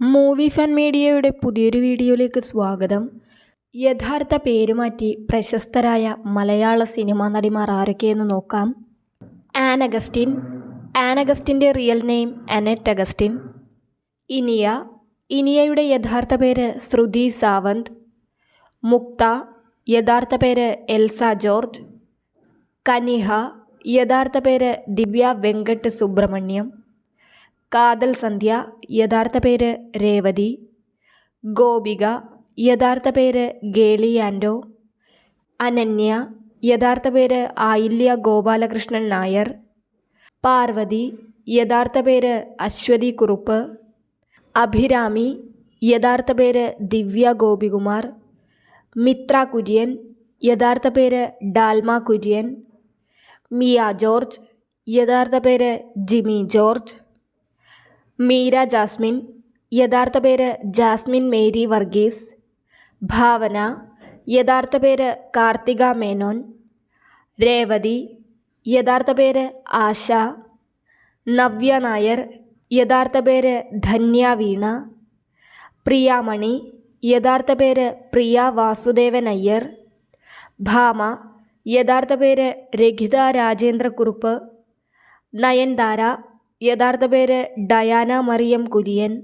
Movie fan മീഡിയയുടെ പുതിയൊരു വീഡിയോയിലേക്ക് സ്വാഗതം. യഥാർത്ഥ പേരുമാറ്റി പ്രശസ്തരായ മലയാള സിനിമാ നടിമാർ ആരൊക്കെയെന്ന് നോക്കാം. Ann Augustine. An അഗസ്റ്റിന്റെ real name Annette Augustine. Iniya. ഇനിയയുടെ യഥാർത്ഥ പേര് ശ്രുതി സാവന്ത്. മുക്ത. യഥാർത്ഥ പേര് എൽസ ജോർജ്. കനിഹ. യഥാർത്ഥ പേര് ദിവ്യ വെങ്കട്ട് സുബ്രഹ്മണ്യം. കാതൽ സന്ധ്യ യഥാർത്ഥ പേര് രേവതി. ഗോപിക യഥാർത്ഥ പേര് ഗേളി ആൻഡോ അനന്യ യഥാർത്ഥ പേര് ആയില്യ ഗോപാലകൃഷ്ണൻ നായർ. പാർവതി യഥാർത്ഥ പേര് അശ്വതി കുറുപ്പ്. അഭിരാമി യഥാർത്ഥ പേര് ദിവ്യ ഗോപികുമാർ. മിത്ര കുര്യൻ യഥാർത്ഥ പേര് ഡാൽമ കുര്യൻ. മിയ ജോർജ് യഥാർത്ഥ പേര് ജിമി ജോർജ്. മീര ജാസ്മിൻ യഥാർത്ഥ പേര് ജാസ്മിൻ മേരി വർഗീസ് ഭാവന യഥാർത്ഥ പേര് കാർത്തിക മേനോൻ രേവതി യഥാർത്ഥ പേര് ആശ നവ്യ നായർ യഥാർത്ഥ പേര് ധന്യ വീണ പ്രിയാമണി യഥാർത്ഥ പേര് പ്രിയ വാസുദേവൻ അയ്യർ ഭാമ യഥാർത്ഥ പേര് രഘിത രാജേന്ദ്രക്കുറുപ്പ് നയൻതാര യഥാർത്ഥ പേര് ഡയാന മറിയം കുര്യൻ.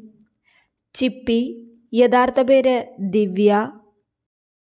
ചിപ്പി യഥാർത്ഥ പേര് ദിവ്യ.